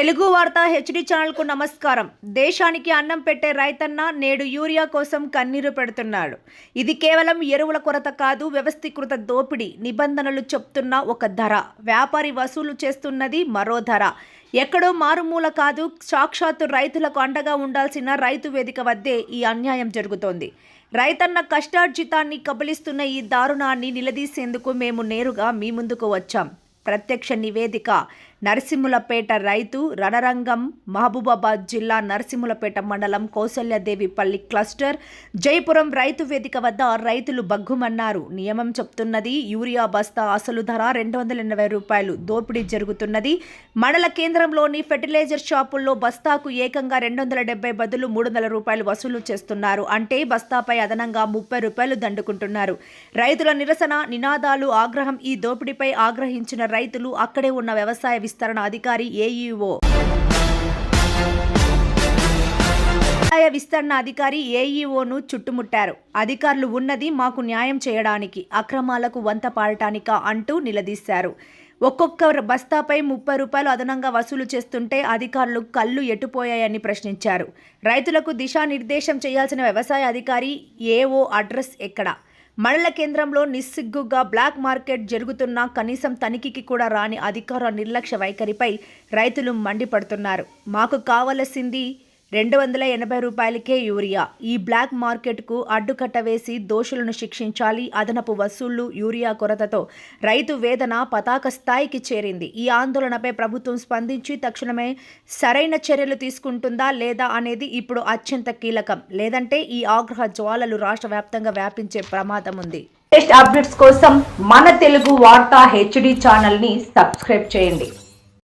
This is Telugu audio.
తెలుగు వార్త హెచ్డి ఛానల్కు నమస్కారం. దేశానికి అన్నం పెట్టే రైతన్న నేడు యూరియా కోసం కన్నీరు పెడుతున్నాడు. ఇది కేవలం ఎరువుల కొరత కాదు వ్యవస్థీకృత దోపిడీ నిబంధనలు చెప్తున్న ఒక ధర. వ్యాపారి వసూలు చేస్తున్నది మరో ధర. ఎక్కడో మారుమూల కాదు సాక్షాత్తు రైతులకు అండగా ఉండాల్సిన రైతు వేదిక వద్దే ఈ అన్యాయం జరుగుతోంది. రైతన్న కష్టార్జితాన్ని కబలిస్తున్న ఈ దారుణాన్ని నిలదీసేందుకు మేము నేరుగా మీ ముందుకు వచ్చాం. ప్రత్యక్ష నివేదిక. నరసింహులపేట రైతు రణరంగం మహబూబాబాద్ జిల్లా నరసింహులపేట మండలం కౌసల్యదేవిపల్లి క్లస్టర్. జైపురం రైతు వేదిక వద్ద రైతులు బగ్గుమన్నారు నియమం చెప్తున్నది. యూరియా బస్తా అసలు ధర రెండు వందల ఎనభై రూపాయలు. దోపిడీ జరుగుతున్నది. మండల కేంద్రంలోని ఫెర్టిలైజర్ షాపుల్లో బస్తాకు ఏకంగా రెండు వందల డెబ్బై బదులు మూడు వందల రూపాయలు వసూలు చేస్తున్నారు. అంటే బస్తాపై అదనంగా ముప్పై రూపాయలు దండుకుంటున్నారు. రైతుల నిరసన నినాదాలు ఆగ్రహం ఈ దోపిడీపై ఆగ్రహించిన రైతులు అక్కడే ఉన్న వ్యవసాయ విస్తరణ అధికారి ఏఈఓ. వ్యవసాయ విస్తరణ అధికారి ఏఈఓను చుట్టుముట్టారు. అధికారులు ఉన్నది మాకు న్యాయం చేయడానికి అక్రమాలకు వంత పాడటానిక అంటూ నిలదీశారు. ఒక్కొక్క బస్తాపై ముప్పై రూపాయలు అదనంగా వసూలు చేస్తుంటే అధికారులు కళ్ళు ఎటుపోయాయని ప్రశ్నించారు. రైతులకు దిశానిర్దేశం చేయాల్సిన వ్యవసాయ అధికారి ఏఓ అడ్రస్ ఎక్కడ? మండల కేంద్రంలో నిస్సిగ్గుగా బ్లాక్ మార్కెట్ జరుగుతున్నా కనీసం తనిఖీకి కూడా రాని అధికార నిర్లక్ష్య వైఖరిపై రైతులు మండిపడుతున్నారు. మాకు కావలసింది రెండు వందల ఎనభై రూపాయలకే యూరియా. ఈ బ్లాక్ మార్కెట్కు అడ్డుకట్ట వేసి దోషులను శిక్షించాలి. అదనపు వసూళ్ళు యూరియా కొరతతో రైతు వేదన పతాక స్థాయికి చేరింది. ఈ ఆందోళనపై ప్రభుత్వం స్పందించి తక్షణమే సరైన చర్యలు తీసుకుంటుందా లేదా అనేది ఇప్పుడు అత్యంత కీలకం. లేదంటే ఈ ఆగ్రహ జ్వాలలు రాష్ట్ర వ్యాప్తంగా వ్యాపించే ప్రమాదం ఉంది. లేటెస్ట్ అప్డేట్స్ కోసం మన తెలుగు వార్తా హెచ్డి ఛానల్ని సబ్స్క్రైబ్ చేయండి.